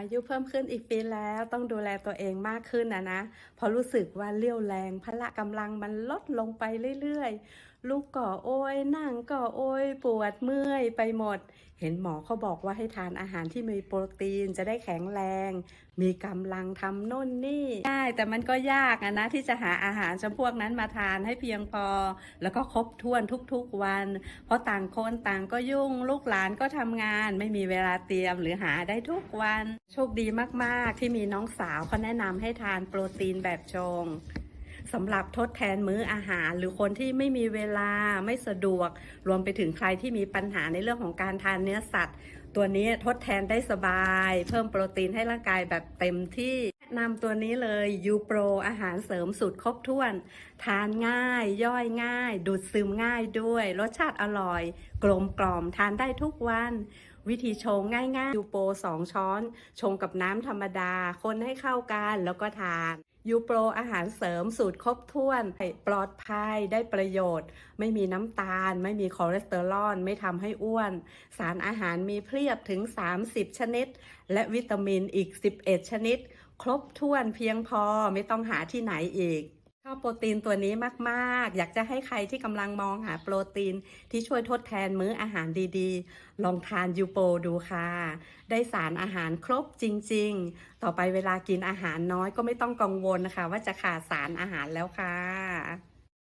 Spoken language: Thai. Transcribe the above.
อายุเพิ่มขึ้นอีกปีแล้วต้องดูแลตัวเองมากขึ้นนะนะเพราะรู้สึกว่าเลี้ยวแรงพละกำลังมันลดลงไปเรื่อยๆ ลูกก่อโอยนั่งก่อโอยปวดเมื่อยไปหมด เห็นหมอเขาบอกว่าให้ทานอาหารที่มีโปรตีนจะได้แข็งแรง มีกำลังทำโน่นนี่ได้แต่มันก็ยากนะที่จะหาอาหารจำพวกนั้นมาทานให้เพียงพอ แล้วก็ครบถ้วนทุกๆวัน เพราะต่างคนต่างก็ยุ่งลูกหลานก็ทำงาน ไม่มีเวลาเตรียมหรือหาได้ทุกวัน โชคดีมากๆ ที่มีน้องสาวเขาแนะนำให้ทานโปรตีนแบบชง สำหรับทดแทนมื้ออาหาร หรือคนที่ไม่มีเวลาไม่สะดวก รวมไปถึงใครที่มีปัญหาในเรื่องของการทานเนื้อสัตว์ ตัวนี้ทดแทนได้สบาย เพิ่มโปรตีนให้ร่างกายแบบเต็มที่แนะนำตัวนี้เลยยูโปรอาหารเสริมสูตรครบถ้วน ทานง่าย ย่อยง่าย ดูดซึมง่ายด้วย รสชาติอร่อย กลมกล่อมทานได้ทุกวัน วิธีชงง่ายๆยูโปร2ช้อน ชงกับน้ำธรรมดา คนให้เข้ากันแล้วก็ทาน ยูโปรอาหารเสริมสูตรครบถ้วน ปลอดภัยได้ประโยชน์ ไม่มีน้ำตาล ไม่มีคอเลสเตอรอลไม่ทำให้อ้วน สารอาหารมีเพียบถึง 30 ชนิด และวิตามินอีก 11 ชนิด ครบถ้วนเพียงพอไม่ต้องหาที่ไหนอีก ชอบโปรตีนตัวนี้มากๆ อยากจะให้ใครที่กำลังมองหาโปรตีนที่ช่วยทดแทนมื้ออาหารดีๆ ลองทานยูโปดูค่ะ ได้สารอาหารครบจริงๆ ต่อไปเวลากินอาหารน้อยก็ไม่ต้องกังวลนะคะ ว่าจะขาดสารอาหารแล้วค่ะ